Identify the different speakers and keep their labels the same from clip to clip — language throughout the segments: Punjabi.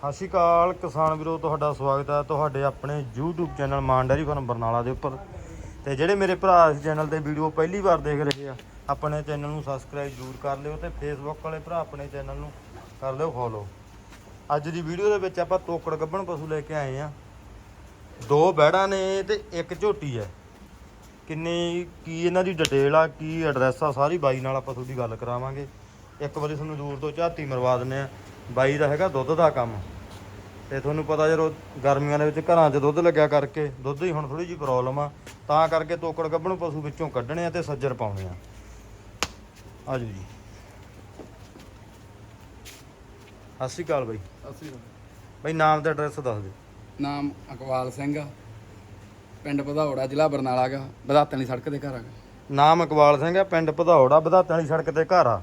Speaker 1: ਸਤਿ ਸ਼੍ਰੀ ਅਕਾਲ, ਕਿਸਾਨ ਵੀਰੋ, ਤੁਹਾਡਾ ਸਵਾਗਤ ਹੈ ਤੁਹਾਡੇ ਆਪਣੇ YouTube channel Maan dairy farm Barnala ਦੇ ਉੱਪਰ। ਤੇ ਜਿਹੜੇ ਮੇਰੇ ਭਰਾ ਇਸ ਚੈਨਲ ਤੇ ਵੀਡੀਓ ਪਹਿਲੀ ਵਾਰ ਦੇਖ ਰਹੇ ਆ, ਆਪਣੇ ਚੈਨਲ ਨੂੰ ਸਬਸਕ੍ਰਾਈਬ ਜ਼ਰੂਰ ਕਰ ਲਿਓ ਤੇ Facebook ਵਾਲੇ ਭਰਾ ਆਪਣੇ ਚੈਨਲ ਨੂੰ ਕਰ ਲਿਓ ਫੋਲੋ ਅੱਜ ਦੀ ਵੀਡੀਓ ਦੇ ਵਿੱਚ ਆਪਾਂ ਤੋਕੜ ਗੱਭਣ ਪਸ਼ੂ ਲੈ ਕੇ ਆਏ ਆ। ਦੋ ਬੈੜਾਂ ਨੇ ਤੇ ਇੱਕ ਝੋਟੀ ਹੈ। ਕਿੰਨੀ, ਕੀ ਇਹਨਾਂ ਦੀ ਡਿਟੇਲ ਆ, ਕੀ ਐਡਰੈਸ ਆ, ਸਾਰੀ ਬਾਈ ਨਾਲ ਆਪਾਂ ਤੁਹਾਡੀ ਗੱਲ ਕਰਾਵਾਂਗੇ। ਇੱਕ ਵਾਰੀ ਤੁਹਾਨੂੰ ਦੂਰ ਤੋਂ ਝਾਤੀ ਮਰਵਾ ਦਿੰਨੇ ਆ। ਬਾਈ ਦਾ ਹੈਗਾ ਦੁੱਧ ਦਾ ਕੰਮ। ਤੇ ਤੁਹਾਨੂੰ ਪਤਾ ਜਦੋਂ ਗਰਮੀਆਂ ਦੇ ਵਿੱਚ ਘਰਾਂ 'ਚ ਦੁੱਧ ਲੱਗਿਆ ਕਰਕੇ ਦੁੱਧ ਦੀ ਹੁਣ ਥੋੜੀ ਜਿਹੀ ਪ੍ਰੋਬਲਮ ਆ ਤਾਂ ਕਰਕੇ ਤੋਕੜ ਗੱਭਣ ਪਸ਼ੂ ਵਿੱਚੋਂ ਕੱਢਣੇ ਆ ਤੇ ਸੱਜਰ ਪਾਉਣੇ ਆ। ਆਜੋ ਜੀ। ਸਤਿ ਸ਼੍ਰੀ ਅਕਾਲ ਬਾਈ।
Speaker 2: ਅਸੀਂ
Speaker 1: ਬਾਈ ਨਾਮ ਤੇ ਐਡਰੈਸ ਦੱਸ ਦਿਓ।
Speaker 2: ਨਾਮ ਅਕਵਾਲ ਸਿੰਘ ਆ। ਪਿੰਡ ਵਧੌੜਾ ਜ਼ਿਲ੍ਹਾ ਬਰਨਾਲਾ ਗਾ ਵਧਾਤਣ ਵਾਲੀ ਸੜਕ ਦੇ ਘਰ ਆ
Speaker 1: ਨਾਮ ਇਕਬਾਲ ਸਿੰਘ ਹੈ ਪਿੰਡ ਭਦੌੜਾ ਵਧਾਤਿਆਂ ਵਾਲੀ ਸੜਕ ਤੇ ਘਰ ਆ।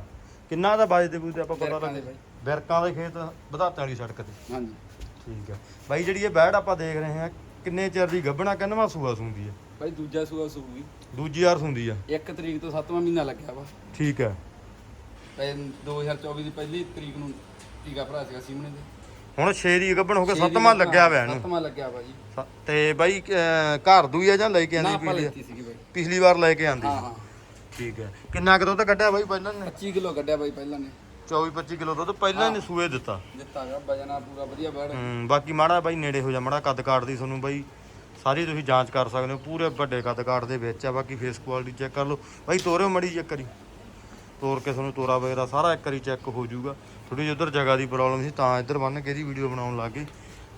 Speaker 1: ਕਿੰਨਾ ਦਾ ਬਾਜਦੇ ਬੂਜਦੇ ਆਪਾਂ ਪਤਾ
Speaker 2: ਬਿਰਕਾਂ ਦੇ
Speaker 1: ਲੱਗ
Speaker 2: ਬਾਈ।
Speaker 1: ਬਿਰਕਾਂ ਦੇ ਖੇਤ ਵਧਾਤਿਆਂ ਵਾਲੀ ਸੜਕ ਤੇ।
Speaker 2: ਹਾਂਜੀ।
Speaker 1: ਠੀਕ ਹੈ ਬਾਈ ਜਿਹੜੀ ਇਹ ਬੈੜ ਆਪਾਂ ਦੇਖ ਰਹੇ ਹਾਂ ਕਿੰਨੇ ਚਿਰ ਦੀ ਗੱਭਣਾ ਕਿੰਨਵਾ ਸੂਆ ਸੂੰਦੀ ਹੈ
Speaker 2: ਬਾਈ ਦੂਜਾ ਸੂਆ ਸੂਗੀ
Speaker 1: ਦੂਜੀ ਵਾਰ ਸੂੰਦੀ ਆ।
Speaker 2: 1 ਤਰੀਕ ਤੋਂ 7ਵਾਂ ਮਹੀਨਾ ਲੱਗਿਆ ਵਾ।
Speaker 1: ਠੀਕ ਹੈ
Speaker 2: ਤੇ 2024 ਦੀ ਪਹਿਲੀ ਤਰੀਕ ਨੂੰ ਟੀਕਾ ਭਰਾ ਸੀਗਾ ਸੀਮਣੇ ਦੇ।
Speaker 1: ਹੁਣ 6 ਦੀ ਗੱਭਣ ਹੋ ਕੇ
Speaker 2: ਛੇ ਦੀ
Speaker 1: ਸੱਤਵਾਂ ਲੱਗਿਆ ਹੋਇਆ ਇਹਨੂੰ।
Speaker 2: ਸੱਤਵਾਂ ਲੱਗਿਆ ਵਾ ਜੀ।
Speaker 1: ਤੇ ਬਾਈ ਘਰ ਦੂਈ ਆ ਜਾਂ ਲੈ ਕੇ ਆਂਦੀ ਪਿਛਲੀ ਪਿਛਲੀ ਵਾਰ ਲੈ ਕੇ ਆਂਦੀ
Speaker 2: ਹਾਂ ਹਾਂ।
Speaker 1: ਠੀਕ ਹੈ ਕਿੰਨਾ ਕੁ ਦੁੱਧ ਕੱਢਿਆ ਬਾਈ ਪਹਿਲਾਂ ਨੇ?
Speaker 2: 25 ਕਿਲੋ ਕੱਢਿਆ ਬਾਈ ਪਹਿਲਾਂ ਨੇ।
Speaker 1: 24 25 ਕਿਲੋ ਦੁੱਧ ਪਹਿਲਾਂ ਨੇ ਸੂਏ ਦਿੱਤਾ
Speaker 2: ਦਿੱਤਾ। ਗਾ ਵਜਨਾ ਪੂਰਾ ਵਧੀਆ ਬੈੜ
Speaker 1: ਹੂੰ ਬਾਕੀ ਮਾੜਾ ਬਾਈ ਨੇੜੇ ਹੋ ਜਾ ਮਾੜਾ ਕੱਦ ਕਾਠ ਦੀ ਤੁਹਾਨੂੰ ਬਾਈ ਸਾਰੀ ਤੁਸੀਂ ਜਾਂਚ ਕਰ ਸਕਦੇ ਹੋ ਪੂਰੇ ਵੱਡੇ ਕੱਦ ਕਾਠ ਦੇ ਵਿੱਚ ਆ ਬਾਕੀ ਫੇਸ ਕੁਆਲਿਟੀ ਚੈੱਕ ਕਰ ਲਓ। ਬਾਈ ਤੋਰਿਓ ਮੜੀ ਚੈੱਕ ਕਰੀ ਤੋਰ ਕੇ ਤੁਹਾਨੂੰ ਤੋਰਾ ਵਗੈਰਾ ਸਾਰਾ ਇੱਕ ਵਾਰੀ ਚੈੱਕ ਹੋ ਜਾਊਗਾ। ਥੋੜੀ ਜਿਹੀ ਉਧਰ ਜਗ੍ਹਾ ਦੀ ਪ੍ਰੋਬਲਮ ਸੀ ਤਾਂ ਇੱਧਰ ਬੰਨ ਕੇ ਇਹਦੀ ਵੀਡੀਓ ਬਣਾਉਣ ਲੱਗੇ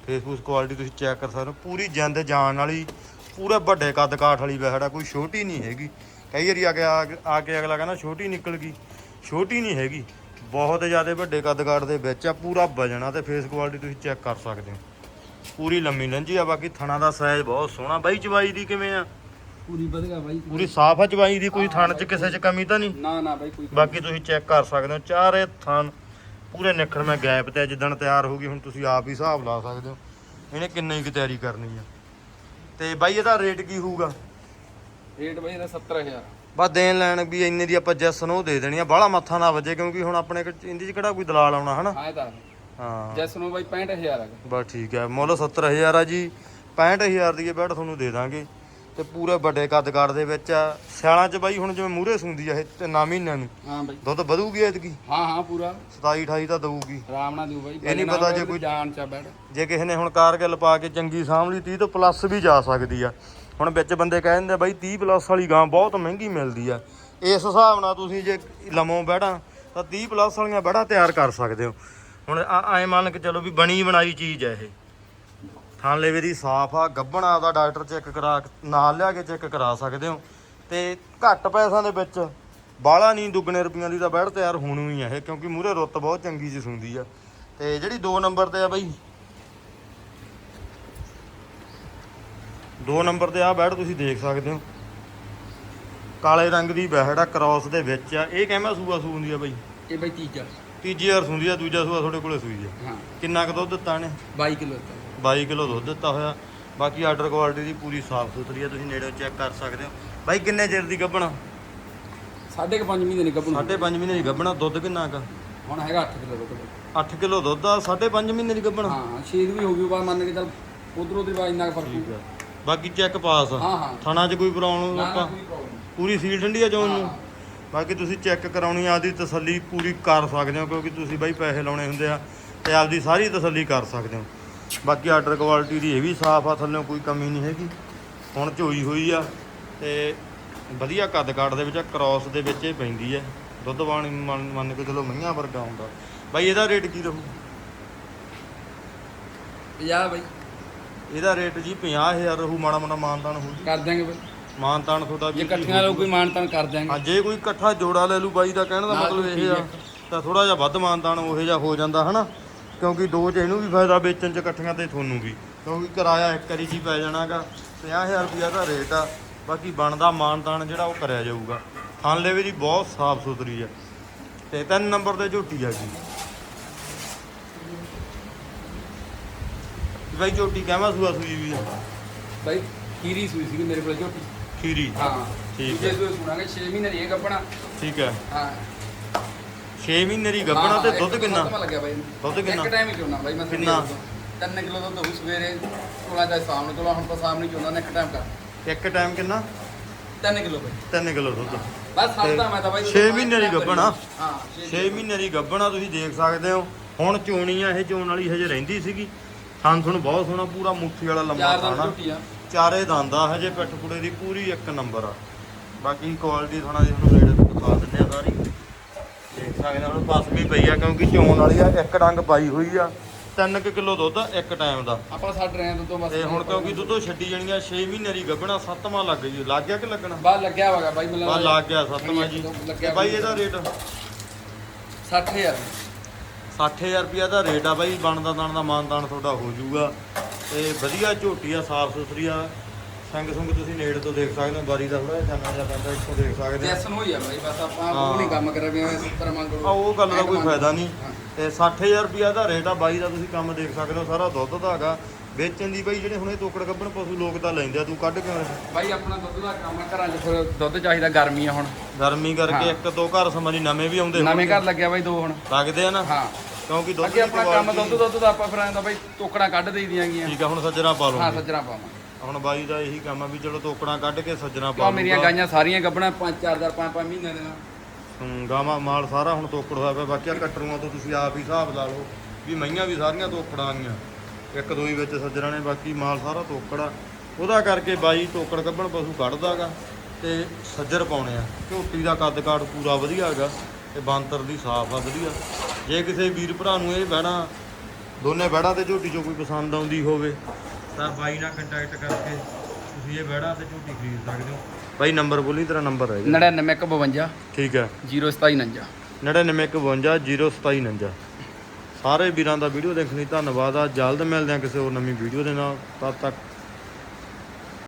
Speaker 1: ਫੇਸਬੁੱਕ ਕੁਆਲਿਟੀ ਤੁਸੀਂ ਚੈੱਕ ਕਰ ਸਕਦੇ ਹੋ ਪੂਰੀ ਜਿੰਦ ਜਾਨ ਵਾਲੀ ਪੂਰੇ ਵੱਡੇ ਕੱਦ ਕਾਠ ਵਾਲੀ ਵਹਿੜਾ ਕੋਈ ਛੋਟੀ ਨਹੀਂ ਹੈਗੀ। ਕਈ ਵਾਰੀ ਆ ਕੇ ਆ ਕੇ ਅਗਲਾ ਕਹਿੰਦਾ ਛੋਟੀ ਨਿਕਲ ਗਈ ਛੋਟੀ ਨਹੀਂ ਹੈਗੀ। ਬਹੁਤ ਜ਼ਿਆਦਾ ਵੱਡੇ ਕੱਦ ਕਾਠ ਦੇ ਵਿੱਚ ਆ ਪੂਰਾ ਵਜਨ ਆ ਤੇ ਫੇਸ ਕੁਆਲਿਟੀ ਤੁਸੀਂ ਚੈੱਕ ਕਰ ਸਕਦੇ ਹੋ। ਪੂਰੀ ਲੰਮੀ ਲੰਜੀ ਆ ਬਾਕੀ ਥਣਾ ਦਾ ਸਾਈਜ਼ ਬਹੁਤ ਸੋਹਣਾ। ਬਾਈ ਚਵਾਈ ਦੀ ਕਿਵੇਂ ਆ?
Speaker 2: ਪੂਰੀ ਵਧੀਆ ਬਾਈ।
Speaker 1: ਪੂਰੀ ਸਾਫ਼ ਆ ਚਵਾਈ ਦੀ ਕੋਈ ਥਣ 'ਚ ਕਿਸੇ 'ਚ ਕਮੀ ਤਾਂ ਨਹੀਂ?
Speaker 2: ਨਾ ਨਾ ਬਾਈ ਕੋਈ
Speaker 1: ਬਾਕੀ ਤੁਸੀਂ ਚੈੱਕ ਕਰ ਸਕਦੇ ਹੋ ਚਾਰੇ ਥਣ। ਪੂਰੇ ਨਿਖੜ ਮੈਂ ਗੈਪ ਤੇ ਜਿੱਦਣ ਤਿਆਰ ਹੋਊਗੀ ਹੁਣ ਤੁਸੀਂ ਆਪ ਹੀ ਹਿਸਾਬ ਲਾ ਸਕਦੇ ਹੋ। ਇਹਨੇ ਕਿੰਨੀ ਕੁ ਤਿਆਰੀ ਕਰਨੀ ਆ। ਤੇ ਬਾਈ ਇਹਦਾ ਰੇਟ ਕੀ ਹੋਊਗਾ?
Speaker 2: ਰੇਟ ਬਾਈ ਇਹਦਾ 70000
Speaker 1: ਬਸ ਦੇਣ ਲੈਣ ਵੀ ਇੰਨੇ ਦੀ ਆਪਾਂ ਜੈਸ ਨੂੰ ਦੇ ਦੇਣੀ ਆ ਬਾਹਲਾ ਮੱਥਾ ਨਾ ਵੱਜੇ ਕਿਉਂਕਿ ਹੁਣ ਆਪਣੇ ਕੋਲ ਇੰਦੀ 'ਚ ਕਿਹੜਾ ਕੋਈ ਦਲਾਲ ਆਉਣਾ ਹਨਾ?
Speaker 2: ਹਾਂ ਇਹ ਤਾਂ।
Speaker 1: ਹਾਂ।
Speaker 2: ਜੈਸ ਨੂੰ ਬਾਈ 65000 ਹੈਗਾ
Speaker 1: ਬਸ ਠੀਕ ਹੈ ਮੁੱਲ 70000 ਆ ਜੀ 65000 ਦੀ ਇਹ ਬੈਡ ਤੁਹਾਨੂੰ ਦੇ ਦਾਂਗੇ। ਤੇ ਪੂਰੇ ਵੱਡੇ ਕੱਦ ਕਾਠ ਦੇ ਵਿੱਚ ਆ ਸਿਆਲਾਂ 'ਚ ਬਾਈ ਹੁਣ ਜਿਵੇਂ ਮੂਹਰੇ ਸੁੰਦੀ ਆ ਇਹ ਤਿੰਨਾਂ ਮਹੀਨਿਆਂ ਨੂੰ।
Speaker 2: ਹਾਂ ਬਾਈ।
Speaker 1: ਦੁੱਧ ਵਧੂਗੀ ਐਤਕੀ?
Speaker 2: ਹਾਂ ਹਾਂ ਪੂਰਾ।
Speaker 1: 27 28 ਤਾਂ ਦਊਗੀ।
Speaker 2: ਆਰਾਮ ਨਾਲ ਦਿਓ ਬਾਈ
Speaker 1: ਇਹ ਨਹੀਂ ਪਤਾ ਜੇ ਕੋਈ-
Speaker 2: ਜਾਨ ਚਾ ਬੈਠ।
Speaker 1: ਜੇ ਕਿਸੇ ਨੇ ਹੁਣ ਕਾਰਗਿਲ ਪਾ ਕੇ ਚੰਗੀ ਸਾਂਭ ਲਈ 30 ਤੋਂ ਪਲੱਸ ਵੀ ਜਾ ਸਕਦੀ ਆ। ਹੁਣ ਵਿੱਚ ਬੰਦੇ ਕਹਿ ਦਿੰਦੇ ਬਾਈ 30 ਪਲੱਸ ਵਾਲੀ ਗਾਂ ਬਹੁਤ ਮਹਿੰਗੀ ਮਿਲਦੀ ਆ। ਇਸ ਹਿਸਾਬ ਨਾਲ ਤੁਸੀਂ ਜੇ ਲਮੋਂ ਬੈੜਾਂ ਤਾਂ 30 ਪਲੱਸ ਵਾਲੀਆਂ ਬੈੜਾਂ ਤਿਆਰ ਕਰ ਸਕਦੇ ਹੋ। ਹੁਣ ਐ ਮੰਨ ਕੇ ਚਲੋ ਵੀ ਬਣੀ ਬਣਾਈ ਚੀਜ਼ ਹੈ ਇਹ। ਥਾਂ ਲੇਵੇ ਦੀ ਸਾਫ਼ ਆ, ਗੱਬਣਾ ਦਾ ਡਾਕਟਰ ਚੈੱਕ ਕਰਾ ਨਾਲ ਲਿਆ ਕੇ ਚੈੱਕ ਕਰਾ ਸਕਦੇ ਹੋ। ਤੇ ਘੱਟ ਪੈਸਿਆਂ ਦੇ ਵਿੱਚ ਬਾਹਲਾ ਨਹੀਂ ਦੁੱਗਣੇ ਰੁਪਈਆਂ ਦੀ ਤਾਂ ਬੈੜ ਤਿਆਰ ਹੋਣੀ ਹੀ ਆ ਇਹ, ਕਿਉਂਕਿ ਮੂਰੇ ਰੁੱਤ ਬਹੁਤ ਚੰਗੀ ਜੀ ਸੁੰਦੀ ਆ। ਤੇ ਜਿਹੜੀ 2 ਨੰਬਰ ਤੇ ਆ ਬਈ ਦੋ ਨੰਬਰ ਤੇ ਆ ਬੈੜ ਤੁਸੀਂ ਦੇਖ ਸਕਦੇ ਹੋ। ਕਾਲੇ ਰੰਗ ਦੀ ਬੈੜ ਆ ਕ੍ਰਾਸ ਦੇ ਵਿੱਚ ਆ। ਇਹ ਕਿਵੇਂ ਸੂਆ ਸੂੰਦੀ ਆ ਬਾਈ?
Speaker 2: ਇਹ ਬਾਈ ਤੀਜਾ।
Speaker 1: ਤੀਜੀ ਵਾਰ ਸੂੰਦੀ ਆ ਦੂਜਾ ਸੂਆ ਤੁਹਾਡੇ ਕੋਲੇ ਸੂਈ ਆ।
Speaker 2: ਹਾਂ।
Speaker 1: ਕਿੰਨਾ ਕੁ ਦੁੱਧ ਦਿੱਤਾ ਨੇ
Speaker 2: 22 ਕਿਲੋ ਦਿੱਤਾ।
Speaker 1: 22 ਕਿਲੋ ਦੁੱਧ ਦਿੱਤਾ ਹੋਇਆ। ਬਾਕੀ ਆਰਡਰ ਕੁਆਲਿਟੀ ਦੀ ਪੂਰੀ ਸਾਫ਼ ਸੁਥਰੀ ਆ ਤੁਸੀਂ ਨੇੜੇ ਚੈੱਕ ਕਰ ਸਕਦੇ ਹੋ। ਬਾਈ ਕਿੰਨੇ ਚਿਰ ਦੀ ਗੱਭਣਾ?
Speaker 2: ਸਾਢੇ ਕੁ ਪੰਜ ਮਹੀਨੇ ਨਹੀਂ ਗੱਭਣ।
Speaker 1: ਸਾਢੇ ਪੰਜ ਮਹੀਨੇ ਦੀ ਗੱਭਣਾ ਦੁੱਧ ਕਿੰਨਾ ਕੁ?
Speaker 2: ਹੁਣ ਹੈਗਾ 8 ਕਿਲੋ ਦੁੱਧ
Speaker 1: 8 ਕਿਲੋ ਦੁੱਧ ਆ ਸਾਢੇ ਪੰਜ ਮਹੀਨੇ ਦੀ ਗੱਭਣਾ।
Speaker 2: ਹਾਂ ਛੇਦ ਵੀ ਹੋ ਗਈ ਬਾਅਦ ਮੰਨ ਕੇ ਚੱਲ ਉਧਰੋਂ ਦੀ ਬਾਅਦ ਇੰਨਾ ਫ਼ਰਕ
Speaker 1: ਠੀਕ ਆ। ਬਾਕੀ ਚੈੱਕ ਪਾਸ
Speaker 2: ਹਾਂ ਹਾਂ।
Speaker 1: ਥਾਣਾ 'ਚ ਕੋਈ ਪ੍ਰੋਬਲਮ
Speaker 2: ਨਾ ਨਾ
Speaker 1: ਆਪਾਂ?
Speaker 2: ਕੋਈ ਪ੍ਰੋਬਲਮ
Speaker 1: ਪੂਰੀ ਸੀਲ ਠੰਡੀ ਆ ਜੋਨ ਨੂੰ?
Speaker 2: ਹਾਂ।
Speaker 1: ਬਾਕੀ ਤੁਸੀਂ ਚੈੱਕ ਕਰਾਉਣੀ ਆ ਆਪਦੀ ਤਸੱਲੀ ਪੂਰੀ ਕਰ ਸਕਦੇ ਹੋ ਕਿਉਂਕਿ ਤੁਸੀਂ ਬਾਈ ਪੈਸੇ ਲਾਉਣੇ ਹੁੰਦੇ ਆ ਤੇ ਆਪਦੀ ਸਾਰੀ ਤਸੱਲੀ ਕਰ ਸਕਦੇ ਹੋ। ਬਾਕੀ ਆਰਡਰ ਕੁਆਲਿਟੀ ਦੀ ਇਹ ਵੀ ਸਾਫ਼ ਆ ਥੱਲੇ ਕੋਈ ਕਮੀ ਨਹੀਂ ਹੈਗੀ। ਹੁਣ ਝੋਈ ਹੋਈ ਆ ਤੇ ਵਧੀਆ ਕੱਦ ਕਾਠ ਦੇ ਵਿੱਚ ਕ੍ਰਾਸ ਦੇ ਵਿੱਚ ਇਹ ਪੈਂਦੀ ਹੈ ਦੁੱਧ ਬਾਣੀ ਮੰਨ ਮੰਨ ਕੇ ਚਲੋ ਮਈਆਂ ਵਰਗਾ ਹੁੰਦਾ ਬਾਈ ਇਹਦਾ ਰੇਟ ਕੀ ਰਹੂ?
Speaker 2: 50 ਬਾਈ।
Speaker 1: ਇਹਦਾ ਰੇਟ ਜੀ 50000 ਰਹੂ ਮਾੜਾ ਮਾੜਾ ਮਾਨਤਾਨ ਜੀ।
Speaker 2: ਕਰ ਦਿਆਂਗੇ ਬਾਈ।
Speaker 1: ਮਾਨਤਾਨ ਤੁਹਾਡਾ
Speaker 2: ਜੇ
Speaker 1: ਵੀ
Speaker 2: ਇਕੱਠੀਆਂ ਲਓ ਕੋਈ ਮਾਨਤਾਨ ਕਰ ਦਿਆਂਗੇ।
Speaker 1: ਹਾਂ ਜੇ ਕੋਈ ਇਕੱਠਾ ਜੋੜਾ ਲੈ ਲੂ ਬਾਈ ਦਾ ਕਹਿਣ ਦਾ
Speaker 2: ਨਾਲ
Speaker 1: ਮਤਲਬ ਇਹ ਆ
Speaker 2: ਠੀਕ
Speaker 1: ਤਾਂ ਥੋੜਾ ਜਿਹਾ ਵੱਧ ਮਾਨਤਾਨ ਉਹੇ ਜਿਹਾ ਹੋ ਜਾਂਦਾ ਹਨਾ? ਕਿਉਂਕਿ ਦੋ ਚ ਇਹਨੂੰ ਵੀ ਫਾਇਦਾ ਵੇਚਣ ਚ ਇਕੱਠੀਆਂ ਤੇ ਤੁਹਾਨੂੰ ਵੀ। ਕਿਉਂਕਿ ਕਿਰਾਇਆ ਇੱਕ ਵਾਰੀ ਹੀ ਪੈ ਜਾਣਾਗਾ 50000 ਰੁਪਿਆ ਦਾ ਰੇਟ ਆ ਬਾਕੀ ਬਣਦਾ ਮਾਨਤਾਨ ਜਿਹੜਾ ਉਹ ਕਰਿਆ ਜਾਊਗਾ। ਥਣ ਲੈਵੇ ਦੀ ਬਹੁਤ ਸਾਫ਼ ਸੁਥਰੀ ਆ। ਤੇ ਤਿੰਨ ਨੰਬਰ ਤੇ ਝੋਟੀ ਆ ਜੀ। ਬਾਈ ਝੋਟੀ ਕਹਿਵਾ ਸੂਆ ਸੂਈ ਵੀ ਆ।
Speaker 2: ਬਾਈ ਖੀਰੀ ਸੂਈ ਸੀ ਮੇਰੇ ਕੋਲ ਝੋਟੀ।
Speaker 1: ਖੀਰੀ?
Speaker 2: ਹਾਂ।
Speaker 1: ਠੀਕ
Speaker 2: ਦੂਜੇ ਸੂਏ ਸੁਣਾਂਗੇ 6 ਮਹੀਨੇ ਦੀ ਇਹ ਗੱਪਣਾ।
Speaker 1: ਠੀਕ ਹੈ।
Speaker 2: ਹਾਂ।
Speaker 1: 6 ਮਹੀਨੇ ਦੀ ਗੱਭਣਾ ਤੇ ਦੁੱਧ ਕਿੰਨਾ?
Speaker 2: ਸੱਤਵਾਂ ਲੱਗਿਆ ਬਾਈ।
Speaker 1: ਦੁੱਧ ਕਿੰਨਾ?
Speaker 2: ਇੱਕ ਟਾਈਮ ਹੀ ਚੋਣਾ ਬਾਈ ਮੈਂ
Speaker 1: ਕਿੰਨਾ?
Speaker 2: 3 ਕਿਲੋ ਦੁੱਧ ਹੋਊ ਸਵੇਰੇ 16 ਦਾ ਸ਼ਾਮ ਨੂੰ ਚਲੋ ਹੁਣ ਤਾਂ ਸ਼ਾਮ ਨੂੰ ਚੋਣਾ ਨੇ ਇੱਕ ਟਾਈਮ ਕਰ।
Speaker 1: ਇੱਕ ਟਾਈਮ ਕਿੰਨਾ?
Speaker 2: 3 ਕਿਲੋ ਬਾਈ।
Speaker 1: 3 ਕਿਲੋ ਦੁੱਧ।
Speaker 2: ਬਸ ਛੱਡਦਾ ਮੈਂ ਤਾਂ ਬਾਈ
Speaker 1: ਛੇ ਮਹੀਨੇ ਦੀ ਗੱਭਣ।
Speaker 2: ਹਾਂ
Speaker 1: 6 ਮਹੀਨੇ ਦੀ। ਗੱਭਣਾ ਤੁਸੀਂ ਦੇਖ ਸਕਦੇ ਹੋ। ਹੁਣ ਚੋਣੀ ਆ ਇਹ ਚੋਣ ਵਾਲੀ ਹਜੇ ਰਹਿੰਦੀ ਸੀਗੀ। ਥਣ ਥਣ ਬਹੁਤ ਸੋਹਣਾ ਪੂਰਾ ਮੁੱਠੀ ਵਾਲਾ ਲੰਮਾ
Speaker 2: ਚਾਰ ਦਿਨ
Speaker 1: ਥਾਣਾ
Speaker 2: ਝੋਟੀ ਆ।
Speaker 1: ਚਾਰੇ ਦੰਦ ਆ ਹਜੇ ਪਿੱਠ ਪੁੜੇ ਦੀ ਪੂਰੀ ਇੱਕ ਨੰਬਰ ਆ। ਬਾਕੀ ਕੁਆਲਿਟੀ ਥੋੜਾ ਦੀ ਤੁਹਾਨੂੰ ਰੇਟ ਦਿਖਾ ਦਿੰਦੇ ਆ ਸਾਰੀ। ਦੇਖ ਸਕਦੇ ਹੋ ਪਸ ਵੀ ਪਈ ਆ ਕਿਉਂਕਿ ਚੋਣ ਵਾਲੀ ਆ ਇੱਕ ਡੰਗ ਪਾਈ ਹੋਈ ਆ। 3 ਕਿਲੋ ਦੁੱਧ ਇੱਕ ਟਾਈਮ ਦਾ।
Speaker 2: ਆਪਾਂ ਛੱਡ ਰਹੇ ਹਾਂ ਦੁੱਧ ਤੋਂ ਬਸ
Speaker 1: ਤੇ ਹੁਣ ਕਿਉਂਕਿ ਦੁੱਧੋਂ ਛੱਡੀ ਜਾਣੀਆਂ 6 ਮਹੀਨੇ ਦੀ ਗੱਭਣਾ ਸੱਤਵਾਂ ਲੱਗ ਗਈ। ਲੱਗ ਗਿਆ ਕਿ ਲੱਗਣਾ?
Speaker 2: ਬਾਹਰ ਲੱਗਿਆ ਹੋਗਾ ਬਾਈ ਮੈਨੂੰ
Speaker 1: ਬਾ ਲੱਗ ਗਿਆ ਸੱਤਵਾਂ ਜੀ।
Speaker 2: ਲੱਗਿਆ
Speaker 1: ਤੇ ਬਾਈ ਇਹਦਾ ਰੇਟ?
Speaker 2: 60000
Speaker 1: 60000 ਰੁਪਿਆ ਦਾ ਰੇਟ ਆ ਬਾਈ ਬਣਦਾ ਦਾਣ ਦਾ ਮਾਨਦਾਨ ਤੁਹਾਡਾ ਹੋ ਜਾਊਗਾ। ਤੇ ਵਧੀਆ ਝੋਟੀ ਆ ਸਾਫ਼ ਸੁਥਰੀ ਆ। ਸੰਗ ਸੰਗ ਤੁਸੀਂ ਨੇੜੇ ਤੋਂ ਦੇਖ ਸਕਦੇ ਹੋ ਬਾਰੀ ਦਾ ਥੋੜਾ ਜਿਹਾ ਚਾਨਣਾ ਜਿਹਾ ਪੈਂਦਾ ਇੱਥੋਂ ਦੇਖ ਸਕਦੇ ਹੋ।
Speaker 2: ਜੈਸਨ ਹੋਈ ਆ ਬਾਈ ਬਸ ਆਪਾਂ। ਉਹ ਨਹੀਂ ਕੰਮ ਕਰ ਰਹੇ ਹਾਂ ਸੁਪਰ ਮੰਗੋ
Speaker 1: ਆ ਉਹ ਗੱਲ ਦਾ ਕੋਈ ਫਾਇਦਾ ਨਹੀਂ। ਤੇ 60000 ਰੁਪਿਆ ਦਾ ਰੇਟ ਆ ਬਾਈ ਦਾ ਤੁਸੀਂ ਕੰਮ ਦੇਖ ਸਕਦੇ ਹੋ ਸਾਰਾ ਦੁੱਧ ਦਾ ਹੈਗਾ। ਵੇਚਣ ਦੀ ਬਾਈ ਜਿਹੜੇ ਹੁਣੇ ਤੋਕੜ ਕੱਢਣ ਪਸ਼ੂ ਲੋਕ ਤਾਂ ਲੈਂਦੇ ਆ ਤੂੰ ਕੱਢ ਕਿਉਂ ਰਿਹਾ?
Speaker 2: ਬਾਈ ਆਪਣਾ ਦੁੱਧ ਦਾ ਕੰਮ ਘਰਾਂ 'ਚ ਫਿਰ ਦੁੱਧ ਚਾਹੀਦਾ ਗਰਮੀ ਆ ਹੁਣ।
Speaker 1: ਗਰਮੀ ਕਰਕੇ। ਇੱਕ ਦੋ ਘਰ ਸਮਾਂ ਨਵੇਂ ਵੀ ਆਉਂਦੇ
Speaker 2: ਨਵੇਂ। ਘਰ ਲੱਗਿਆ ਬਾਈ ਦੋ ਹੁਣ।
Speaker 1: ਲੱਗਦੇ ਆ ਨਾ?
Speaker 2: ਹਾਂ।
Speaker 1: ਕਿਉਂਕਿ ਦੁੱਧ
Speaker 2: ਅੱਗੇ
Speaker 1: ਦੀ
Speaker 2: ਆਪਣਾ ਕੰਮ
Speaker 1: quality-
Speaker 2: ਦੁੱਧ ਦੁੱਧ ਦਾ ਆਪਾਂ ਫਿਰ ਆਂਦਾ ਬਾਈ ਟੋਕੜਾ ਕੱਢ ਦੇਈ ਦੀਆਂ ਗੀਆਂ।
Speaker 1: ਠੀਕ ਆ ਹੁਣ ਸੱਜਣਾ ਪਾ
Speaker 2: ਹਾਂ
Speaker 1: ਲਓ
Speaker 2: ਸੱਜਣਾ ਪਾਵਾਂ
Speaker 1: ਹੁਣ ਬਾਈ ਦਾ ਇਹੀ ਕੰਮ ਆ ਵੀ ਚਲੋ ਤੋਕੜਾਂ ਕੱਢ ਕੇ ਸੱਜਣਾ ਪਾ
Speaker 2: ਕਿਉਂ ਮੇਰੀਆਂ
Speaker 1: ਲਊਗਾ।
Speaker 2: ਗਾਈਆਂ ਸਾਰੀਆਂ ਗੱਭਣਾ 5 4000 5 5 ਮਹੀਨਿਆਂ ਦੇ ਨਾਲ।
Speaker 1: ਹੂੰ, ਗਾਵਾਂ ਮਾਲ ਸਾਰਾ ਹੁਣ ਤੋਕੜ ਹੋਇਆ ਪਿਆ। ਬਾਕੀ ਆ ਕਟਰੂਆਂ ਤੋਂ ਤੁਸੀਂ ਆਪ ਹੀ ਹਿਸਾਬ ਲਾ ਲਓ ਵੀ ਮਈਆਂ ਵੀ ਸਾਰੀਆਂ ਤੋਕੜਾਂ ਆਈਆਂ ਇੱਕ ਦੋ ਹੀ ਵਿੱਚ ਸੱਜਣਾ ਨੇ ਬਾਕੀ ਮਾਲ ਸਾਰਾ ਤੋਕੜਾ ਉਹਦਾ ਕਰਕੇ ਬਾਈ ਤੋਕੜ ਕੱਢਣ ਪਸ਼ੂ ਕੱਢਦਾਗਾ ਤੇ ਸੱਜਰ ਪਾਉਣੇ ਆ। ਝੋਟੀ ਦਾ ਕੱਦ ਕਾਠ ਪੂਰਾ ਵਧੀਆ ਹੈਗਾ ਤੇ ਬਾਂਤਰ ਦੀ ਸਾਫ਼ ਆ ਵਧੀਆ। ਜੇ ਕਿਸੇ ਵੀਰ ਭਰਾ ਨੂੰ ਇਹ ਬਹਿਣਾ ਦੋਨੇ ਬਹਿੜਾ ਤੇ ਝੋਟੀ ਚੋਂ ਕੋਈ ਪਸੰਦ ਆਉਂਦੀ ਹੋਵੇ। ਤਾਂ ਬਾਈ ਨਾਲ ਕੰਟੈਕਟ ਕਰਕੇ ਤੁਸੀਂ ਇਹ ਬਹਿੜਾ ਤੇ ਝੋਟੀ ਖਰੀਦ ਸਕਦੇ ਹੋ। ਬਾਈ ਨੰਬਰ ਬੋਲੀ ਤੇਰਾ ਨੰਬਰ ਹੈ
Speaker 2: 9952
Speaker 1: ਠੀਕ ਹੈ।
Speaker 2: 0749
Speaker 1: 9951077949 ਸਾਰੇ ਵੀਰਾਂ ਦਾ ਵੀਡੀਓ ਦੇਖਣ ਲਈ ਧੰਨਵਾਦ ਆ। ਜਲਦ ਮਿਲਦੇ ਆ ਕਿਸੇ ਹੋਰ ਨਵੀਂ ਵੀਡੀਓ ਦੇ ਨਾਲ। ਤਦ ਤੱਕ